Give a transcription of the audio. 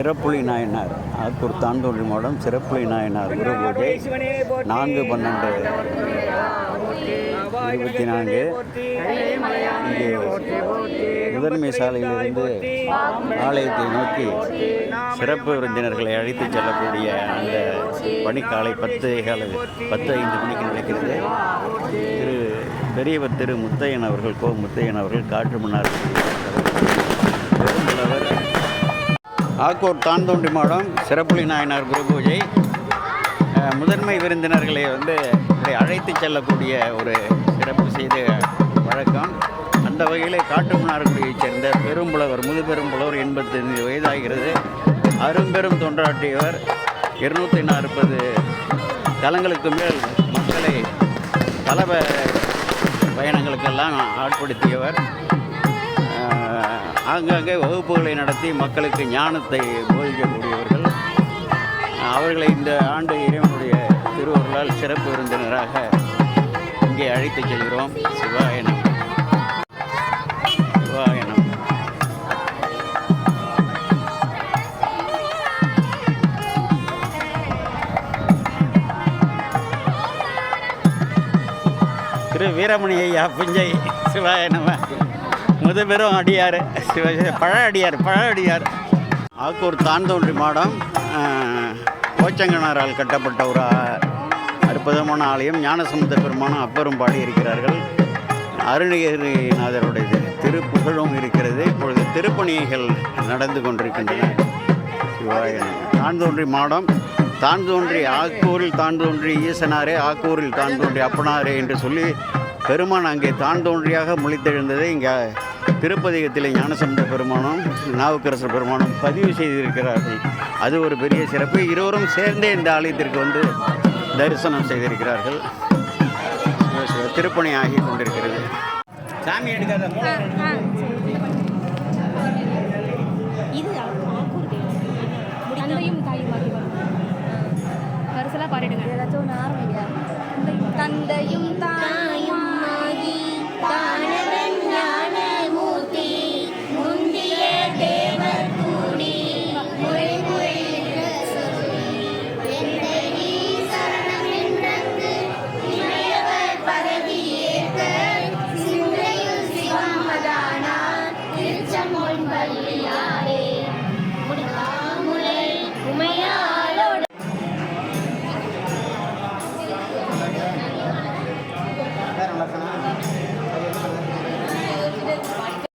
சிறப்புலி நாயனார் ஆத்தூர் தாண்டோன்றி மாவட்டம் சிறப்புலி நாயனார் குரு பூஜை நான்கு பன்னெண்டு. இருபத்தி நான்கு. இங்கே முதன்மை சாலையிலிருந்து ஆலயத்தை நோக்கி சிறப்பு விருந்தினர்களை அழைத்து செல்லக்கூடிய அந்த பணி காலை பத்து கால பத்து ஐந்து மணிக்கு நடக்கிறது. திரு பெரியவர் திரு முத்தையன் அவர்கள் கோ முத்தையன் அவர்கள் காற்று மன்னார் ஆக்கூர் தாந்தோண்டி மாடம் சிறப்புலி நாயனார் குரு பூஜை. முதன்மை விருந்தினர்களை வந்து அழைத்து செல்லக்கூடிய ஒரு சிறப்பு செய்த வழக்கம். அந்த வகையில் காட்டுமன்னார்குடியைச் சேர்ந்த பெரும்புலவர் முதுபெரும்புலவர் எண்பத்தைந்து வயதாகிறது. அரும்பெரும் தொண்டாற்றியவர் இருநூற்றி நாற்பது தலங்களுக்கு மேல் மக்களை பல பயணங்களுக்கெல்லாம் ஆட்படுத்தியவர். ஆங்காங்கே வகுப்புகளை நடத்தி மக்களுக்கு ஞானத்தை போதிக்கக்கூடியவர்கள். அவர்களை இந்த ஆண்டு இறைவனுடைய திருவருளால் சிறப்பு விருந்தினராக இங்கே அழைத்துச் செல்கிறோம். சிவாயனம் சிவாயனம் திரு வீரமணி ஐயா புஞ்சை. சிவாய முத பெரும் அடியார். சிவ பழ அடியார் பழ அடியார் ஆக்கூர் தாந்தோன்றி மாடம் ஆஹ், கோச்சங்கனாரால் கட்டப்பட்ட ஒரு அற்புதமான ஆலயம் ஞானசமுத பெருமானும் அப்பரும் பாடி இருக்கிறார்கள் அருணகிரிநாதருடைய திருப்புகழும் இருக்கிறது. இப்பொழுது திருப்பணிகள் நடந்து கொண்டிருக்கின்றன. சிவாய மாடம் தான்தோன்றி தான் தோன்றி ஆக்கூரில் தான் தோன்றி ஈசனாரே ஆக்கூரில் தான் தோன்றி அப்பனாரே என்று சொல்லி பெருமான் அங்கே தான் தோன்றியாக முழித்தெழுந்ததை இங்கே திருப்பதிகத்தில் ஞானசம்பந்த பெருமானும் நாவுக்கரசர் பெருமானும் பதிவு செய்திருக்கிறார்கள். அது ஒரு பெரிய சிறப்பு. இருவரும் சேர்ந்தே இந்த ஆலயத்திற்கு வந்து தரிசனம் செய்திருக்கிறார்கள். திருப்பணி ஆகி கொண்டிருக்கிறது. சாமி எடுக்காத. பாடிடுங்க. ஏதாச்சும் ஒன்று ஆரம்பிங்க. தந்தையும் தாயும்